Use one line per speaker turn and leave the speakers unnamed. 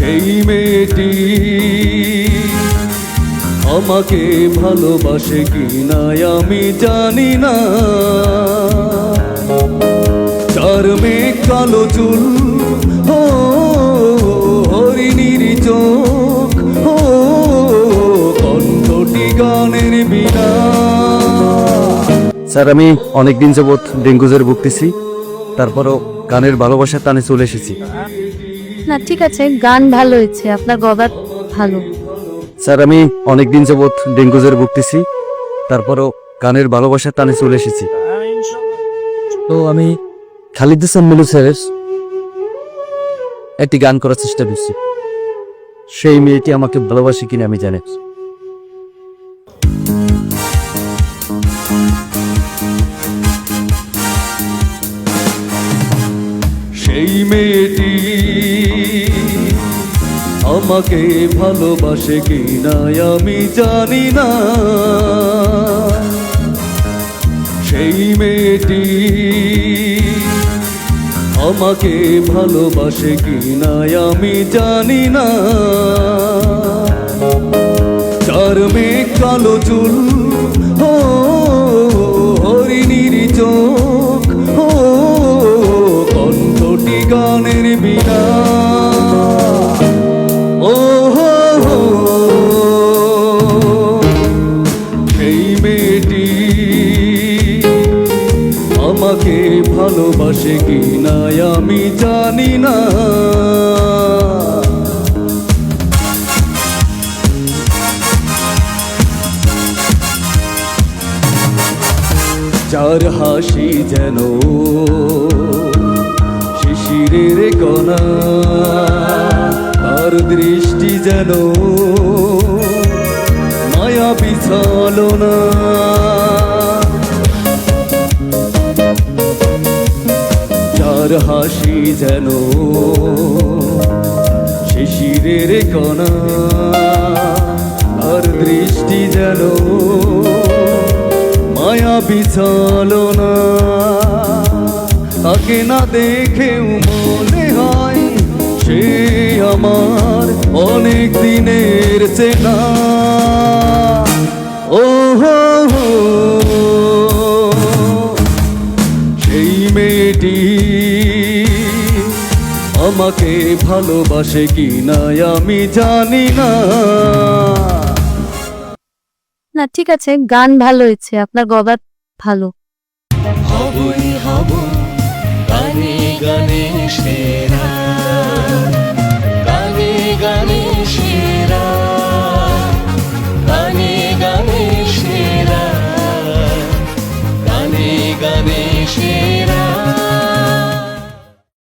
সেই মেয়েটি আমাকে ভালোবাসে কি না আমি জানি না। চার মেঘ কালো চুল, ও হরিণীর চোখ, ও কণ্ঠটি গানের বিনা।
স্যার, আমি অনেক দিন যাবৎ ডেঙ্গু জ্বরে ভুগতেছি, তারপরও গানের ভালোবাসার টানে চলে এসেছি।
না, ঠিক আছে, গান ভালো হয়েছে, আপনার গদা ভালো।
স্যার, আমি অনেক দিন যাবৎ ডেঙ্গু জ্বরে ভুগতেছি, তারপরও গানের ভালোবাসার টানে চলে এসেছি। তো আমি খালিদ হাসান মিলু স্যারের একটি গান করার চেষ্টা করছি। সেই মেয়েটি আমাকে ভালোবাসে কিনা আমি জানি
সেই মেয়েটি আমাকে ভালোবাসে কি না আমি জানি না। সেই মেয়েটি আমাকে ভালোবাসে কি না আমি জানি না। চার মেঘ কালো চুল হরিণীর চোখ মেয়েটি আমাকে ভালোবাসে কি না আমি জানি না। যার হাসি যেন শিশিরের কণা, তার দৃষ্টি যেন মায়া বিছালো না। যার হাসি যেন শিশিরের কণা আর দৃষ্টি যেন মায়া বিছালো না। তাকে না দেখেও মনে হয় সে আমার অনেক দিনের চেনা। আমাকে ভালোবাসে কি না আমি জানি না।
না ঠিক আছে গান ভালো হয়েছে আপনার গবাদ ভালো।
হবই হব গানে গানে সেরা।